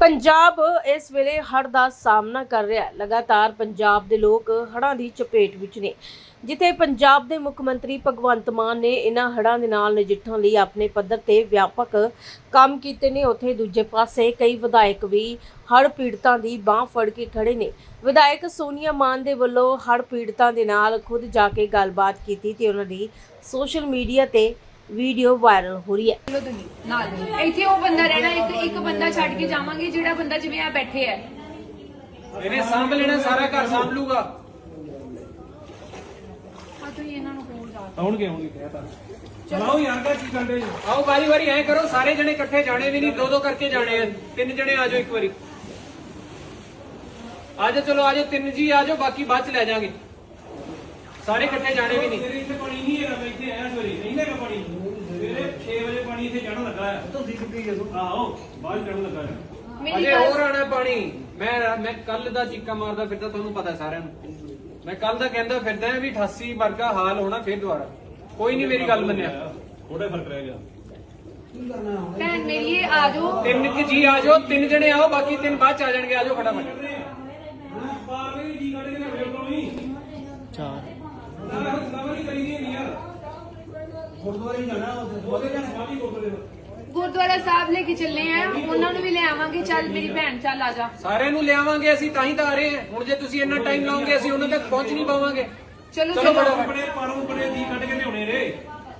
ਪੰਜਾਬ ਇਸ ਵੇਲੇ ਹੜ੍ਹ ਦਾ ਸਾਹਮਣਾ ਕਰ ਰਿਹਾ ਹੈ। ਲਗਾਤਾਰ ਪੰਜਾਬ ਦੇ ਲੋਕ ਹੜ੍ਹਾਂ ਦੀ ਚਪੇਟ ਵਿੱਚ ਨੇ। ਜਿੱਥੇ ਪੰਜਾਬ ਦੇ ਮੁੱਖ ਮੰਤਰੀ ਭਗਵੰਤ ਮਾਨ ਨੇ ਇਹਨਾਂ ਹੜ੍ਹਾਂ ਦੇ ਨਾਲ ਨਜਿੱਠਣ ਲਈ ਆਪਣੇ ਪੱਧਰ ਤੇ ਵਿਆਪਕ ਕੰਮ ਕੀਤੇ ਨੇ। ਉੱਥੇ ਦੂਜੇ ਪਾਸੇ ਕਈ ਵਿਧਾਇਕ ਵੀ ਹੜ੍ਹ ਪੀੜਤਾਂ ਦੀ ਬਾਹ ਫੜ ਕੇ ਖੜੇ ਨੇ। ਵਿਧਾਇਕ ਸੋਨੀਆ ਮਾਨ ਦੇ ਵੱਲੋਂ ਹੜ੍ਹ ਪੀੜਤਾਂ ਦੇ ਨਾਲ ਖੁਦ ਜਾ ਕੇ ਗੱਲਬਾਤ ਕੀਤੀ ਤੇ ਉਹਨਾਂ ਦੀ ਸੋਸ਼ਲ ਮੀਡੀਆ ਤੇ ਵੀਡੀਓ ਵਾਇਰਲ ਹੋ ਰਹੀ ਹੈ। ਲੋ ਤੁਸੀਂ ਨਾਲ ਇੱਥੇ ਉਹ ਬੰਦਾ ਰਹਿਣਾ ਇੱਕ ਇੱਕ ਬੰਦਾ ਛੱਡ ਕੇ ਜਾਵਾਂਗੇ ਜਿਹੜਾ ਬੰਦਾ ਜਿਵੇਂ ਆ ਬੈਠੇ ਹੈ ਇਹਨੇ ਸਾਂਭ ਲੈਣਾ ਸਾਰਾ ਘਰ ਸਾਂਭ ਲੂਗਾ। ਆ ਤੁਸੀਂ ਇਹਨਾਂ ਨੂੰ ਕੋਲ ਜਾ ਆਉਣਗੇ ਆਉਣਗੇ ਕਹਿਤਾ ਚਲਾਓ ਯਾਰ ਕਾ ਕੀ ਕੰਡੇ ਆਓ ਵਾਰੀ ਵਾਰੀ ਐ ਕਰੋ ਸਾਰੇ ਜਣੇ ਇਕੱਠੇ ਜਾਣੇ ਵੀ ਨਹੀਂ ਦੋ ਦੋ ਕਰਕੇ ਜਾਣੇ ਆ। ਤਿੰਨ ਜਣੇ ਆ ਜਾਓ ਇੱਕ ਵਾਰੀ। ਆ ਜਾਓ ਚਲੋ ਆ ਜਾਓ ਤਿੰਨ ਜੀ ਆ ਜਾਓ ਬਾਕੀ ਬਾਅਦ ਚ ਲੈ ਜਾਾਂਗੇ। ਸਾਰੇ ਇਕੱਠੇ ਜਾਣੇ ਵੀ ਨਹੀਂ। ਤੇਰੇ ਇੱਥੇ ਪਾਣੀ ਨਹੀਂ ਹੈਗਾ ਮੈਂ ਇੱਥੇ ਆਇਆ ਸਵੇਰੇ। ਨਹੀਂ ਹੈਗਾ ਪਾਣੀ। ਸਵੇਰੇ 6 ਵਜੇ ਪਾਣੀ ਇੱਥੇ ਚੜਨ ਲੱਗਾ ਆ। ਤੁਸੀਂ ਕਿੱਥੇ ਗਏ ਆਓ ਬਾਹਰ ਚੜਨ ਲੱਗਾ ਆ। ਮੇਰੀ ਅਜੇ ਗੱਲ- ਹੋਰ ਆਣਾ ਪਾਣੀ। ਮੈਂ ਮੈਂ ਕੱਲ ਦਾ ਚੀਕਾ ਮਾਰਦਾ ਫਿਰਦਾ ਤੁਹਾਨੂੰ ਪਤਾ ਸਾਰਿਆਂ ਨੂੰ। ਮੈਂ ਕੱਲ ਦਾ ਕਹਿੰਦਾ ਫਿਰਦਾ ਵੀ 88 ਵਰਗਾ ਹਾਲ ਹੋਣਾ ਫਿਰ ਦੁਬਾਰਾ। ਕੋਈ ਨਹੀਂ ਮੇਰੀ ਗੱਲ ਮੰਨਿਆ। ਥੋੜਾ ਫ਼ਰਕ ਰਹਿ ਗਿਆ। ਭੈਣ ਮੇਰੀ ਆ ਜਾਓ। ਤਿੰਨ ਕੁ ਜੀ ਆ ਜਾਓ ਤਿੰਨ ਜਣੇ ਆਓ ਬਾਕੀ ਤਿੰਨ ਬਾਅਦ ਚ ਆ ਜਾਣਗੇ ਆ ਜਾਓ ਫਟਾਫਟ ਬਾਰਵੇਂ ਜੀ ਕੱਢ ਕੇ ਨਾ ਵੇਖ ਲਓ ਵੀ ਚਾਰ ਸਵਾਰੀ ਕਰੀ ਨਹੀਂ ਯਾਰ ਗੁਰਦੁਆਰੇ ਹੀ ਜਾਣਾ ਉਹਦੇ ਜਾਣਾ ਸਾਡੀ ਗੁਰਦੁਆਰੇ ਗੁਰਦੁਆਰਾ ਸਾਹਿਬ ਲੈ ਕੇ ਚੱਲੇ ਆ। ਉਹਨਾਂ ਨੂੰ ਵੀ ਲੈ ਆਵਾਂਗੇ। ਚੱਲ ਮੇਰੀ ਭੈਣ ਚੱਲ ਆ ਜਾ। ਸਾਰਿਆਂ ਨੂੰ ਲਿਆਵਾਂਗੇ ਅਸੀਂ ਤਾਂ ਹੀ ਤਾਂ ਆ ਰਹੇ ਹਾਂ। ਹੁਣ ਜੇ ਤੁਸੀਂ ਇੰਨਾ ਟਾਈਮ ਲਾਓਗੇ ਅਸੀਂ ਉਹਨਾਂ ਤੱਕ ਪਹੁੰਚ ਨਹੀਂ ਪਾਵਾਂਗੇ। ਚਲੋ ਚਲੋ। ਆਪਣੇ ਪਰੋਂ ਬੜੇ ਦੀ ਕੱਢ ਕੇ ਲਿਆਉਣੇ ਰੇ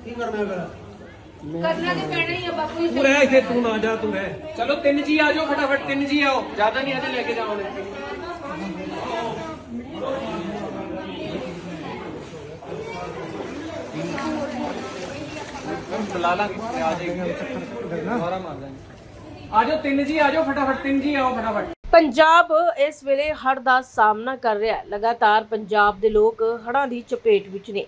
ਕੀ ਕਰਨਾ ਫਿਰ? ਕਰਨਾ ਤੇ ਪੈਣਾ ਹੀ ਆ ਬਾਪੂ ਜੀ। ਤੂੰ ਰਹਿ ਇੱਥੇ ਤੂੰ ਨਾ ਜਾ ਤੂੰ ਰਹਿ। ਚਲੋ ਤਿੰਨ ਜੀ ਆ ਜਾਓ ਫਟਾਫਟ। ਤਿੰਨ ਜੀ ਆਓ। ਜ਼ਿਆਦਾ ਨਹੀਂ ਅਜੇ ਲੈ ਕੇ ਜਾਵਾਂਗੇ। ਬੁਲਾ ਲਾਂਗੇ। ਆ ਜਾਏਗੀ। ਦੁਬਾਰਾ ਮਾਰ ਦਾਂਗੇ ਆ ਜਾਓ ਤਿੰਨ ਜੀ, ਆ ਜਾਓ ਫਟਾਫਟ, ਤਿੰਨ ਜੀ ਆਓ ਫਟਾਫਟ। ਪੰਜਾਬ ਇਸ ਵੇਲੇ ਹੜ੍ਹ ਦਾ ਸਾਹਮਣਾ ਕਰ ਰਿਹਾ ਹੈ। ਲਗਾਤਾਰ ਪੰਜਾਬ ਦੇ ਲੋਕ ਹੜ੍ਹਾਂ ਦੀ ਚਪੇਟ ਵਿੱਚ ਨੇ,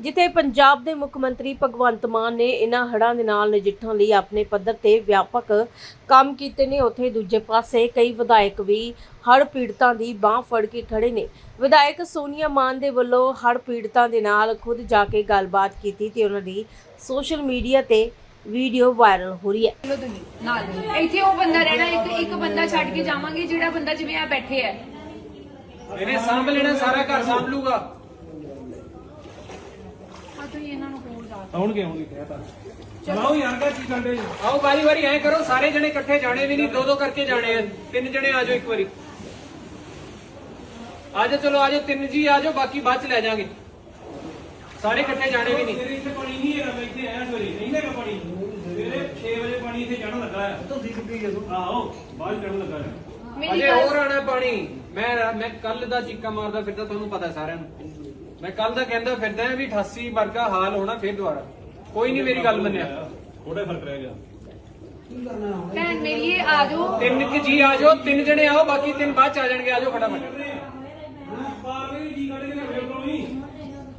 ਜਿੱਥੇ ਪੰਜਾਬ ਦੇ ਮੁੱਖ ਮੰਤਰੀ ਭਗਵੰਤ ਮਾਨ ਨੇ ਇਹਨਾਂ ਹੜ੍ਹਾਂ ਦੇ ਨਾਲ ਨਜਿੱਠਣ ਲਈ ਆਪਣੇ ਪੱਧਰ ਤੇ ਵਿਆਪਕ ਕੰਮ ਕੀਤੇ ਨੇ। ਉੱਥੇ ਦੂਜੇ ਪਾਸੇ ਕਈ ਵਿਧਾਇਕ ਵੀ ਹੜ੍ਹ ਪੀੜਤਾਂ ਦੀ ਬਾਹ ਫੜ ਕੇ ਖੜੇ ਨੇ। ਵਿਧਾਇਕ ਸੋਨੀਆ ਮਾਨ ਦੇ ਵੱਲੋਂ ਹੜ੍ਹ ਪੀੜਤਾਂ ਦੇ ਨਾਲ ਖੁਦ ਜਾ ਕੇ ਗੱਲਬਾਤ ਕੀਤੀ ਤੇ ਉਹਨਾਂ ਦੀ ਸੋਸ਼ਲ ਮੀਡੀਆ ਤੇ ਵੀਡੀਓ ਵਾਇਰਲ ਹੋ ਰਹੀ ਹੈ। ਨਾਲ। ਇੱਥੇ ਉਹ ਬੰਦਾ ਰਹਿਣਾ ਇੱਕ ਇੱਕ ਬੰਦਾ ਛੱਡ ਕੇ ਜਾਵਾਂਗੇ ਜਿਹੜਾ ਬੰਦਾ ਜਿਵੇਂ ਆ ਬੈਠੇ ਹੈ ਇਹਨੇ ਸਾਂਭ ਲੈਣਾ ਸਾਰਾ ਘਰ ਸਾਂਭ ਲੂਗਾ। ਆ ਤੁਸੀਂ ਇਹਨਾਂ ਨੂੰ ਕੋਲ ਜਾ ਆਉਣਗੇ ਆਉਣਗੇ ਕਹਿਤਾ ਚਲਾਓ ਯਾਰ ਕਾ ਕੀ ਕੰਡੇ ਆਓ ਵਾਰੀ ਵਾਰੀ ਐ ਕਰੋ ਸਾਰੇ ਜਣੇ ਇਕੱਠੇ ਜਾਣੇ ਵੀ ਨਹੀਂ ਦੋ ਦੋ ਕਰਕੇ ਜਾਣੇ ਆ। ਤਿੰਨ ਜਣੇ ਆ ਜਾਓ ਇੱਕ ਵਾਰੀ। ਆ ਜਾਓ ਚਲੋ ਆ ਜਾਓ ਤਿੰਨ ਜੀ ਆ ਜਾਓ ਬਾਕੀ ਬਾਅਦ ਚ ਲੈ ਜਾਾਂਗੇ। ਸਾਰੇ ਇਕੱਠੇ ਜਾਣੇ ਵੀ ਨਹੀਂ। ਤੇਰੇ ਇੱਥੇ ਪਾਣੀ ਨਹੀਂ ਹੈਗਾ ਮੈਂ ਇੱਥੇ ਆਇਆ ਸਵੇਰੇ ਨਹੀਂ ਹੈਗਾ ਪਾਣੀ। ਸਵੇਰੇ 6 ਵਜੇ ਪਾਣੀ ਇੱਥੇ ਚੜਨ ਲੱਗਾ ਆ। ਤੁਸੀਂ ਕਿੱਥੇ ਗਏ ਆਓ ਬਾਹਰ ਚੜਨ ਲੱਗਾ ਆ। ਮੇਰੀ ਅਜੇ ਹੋਰ ਆਣਾ ਪਾਣੀ। ਮੈਂ ਮੈਂ ਕੱਲ ਦਾ ਚੀਕਾ ਮਾਰਦਾ ਫਿਰਦਾ ਤੁਹਾਨੂੰ ਪਤਾ ਸਾਰਿਆਂ ਨੂੰ। ਮੈਂ ਕੱਲ ਦਾ ਕਹਿੰਦਾ ਫਿਰਦਾ ਵੀ 88 ਵਰਗਾ ਹਾਲ ਹੋਣਾ ਫਿਰ ਦੁਬਾਰਾ। ਕੋਈ ਨਹੀਂ ਮੇਰੀ ਗੱਲ ਮੰਨਿਆ। ਥੋੜਾ ਫ਼ਰਕ ਰਹਿ ਗਿਆ। ਭੈਣ ਮੇਰੀ ਇਹ ਆ ਜਾਓ। ਤਿੰਨ ਕੁ ਜੀ ਆ ਜਾਓ ਤਿੰਨ ਜਣੇ ਆਓ ਬਾਕੀ ਤਿੰਨ ਬਾਅਦ ਚ ਆ ਜਾਣਗੇ ਆ ਜਾਓ ਫਟਾਫਟ ਬਾਰਵੇਂ ਜੀ ਕੱਢ ਕੇ ਨਾ ਵੇਖ ਲਓ ਵੀ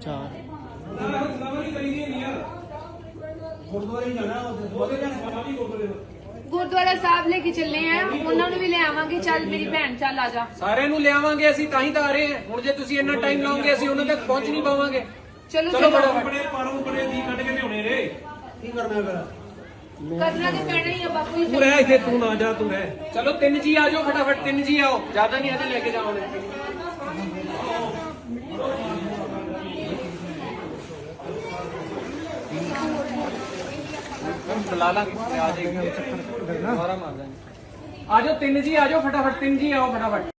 ਚਾਰ ਸਵਾਰੀ ਕਰੀ ਨਹੀਂ ਯਾਰ ਗੁਰਦੁਆਰੇ ਹੀ ਜਾਣਾ ਉਹਦੇ ਜਾਣਾ ਸਾਡੀ ਗੁਰਦੁਆਰੇ ਗੁਰਦੁਆਰਾ ਸਾਹਿਬ ਲੈ ਕੇ ਚੱਲੇ ਆ। ਉਹਨਾਂ ਨੂੰ ਵੀ ਲੈ ਆਵਾਂਗੇ। ਚੱਲ ਮੇਰੀ ਭੈਣ ਚੱਲ ਆ ਜਾ। ਸਾਰਿਆਂ ਨੂੰ ਲਿਆਵਾਂਗੇ ਅਸੀਂ ਤਾਂ ਹੀ ਤਾਂ ਆ ਰਹੇ ਹਾਂ ਹੁਣ ਜੇ ਤੁਸੀਂ ਇੰਨਾ ਟਾਈਮ ਲਾਓਗੇ ਅਸੀਂ ਉਹਨਾਂ ਤੱਕ ਪਹੁੰਚ ਨਹੀਂ ਪਾਵਾਂਗੇ। ਚਲੋ ਚਲੋ। ਆਪਣੇ ਪਰੋਂ ਬੜੇ ਦੀ ਕੱਢ ਕੇ ਲਿਆਉਣੇ ਰੇ ਕੀ ਕਰਨਾ ਫਿਰ? ਕਰਨਾ ਤੇ ਪੈਣਾ ਹੀ ਆ ਬਾਪੂ ਜੀ। ਤੂੰ ਰਹਿ ਇੱਥੇ ਤੂੰ ਨਾ ਜਾ ਤੂੰ ਰਹਿ। ਚਲੋ ਤਿੰਨ ਜੀ ਆ ਜਾਓ ਫਟਾਫਟ ਤਿੰਨ ਜੀ ਆਓ। ਜ਼ਿਆਦਾ ਨਹੀਂ ਅਜੇ ਲੈ ਕੇ ਜਾਵਾਂਗੇ। ਬੁਲਾ ਲਾਂਗੇ। ਆ ਜਾਏਗੀ। ਦੁਬਾਰਾ ਮਾਰ ਦਾਂਗੇ ਆ ਜਾਓ, ਤਿੰਨ ਜੀ ਆ ਜਾਓ, ਫਟਾਫਟ, ਤਿੰਨ ਜੀ ਆਓ, ਫਟਾਫਟ।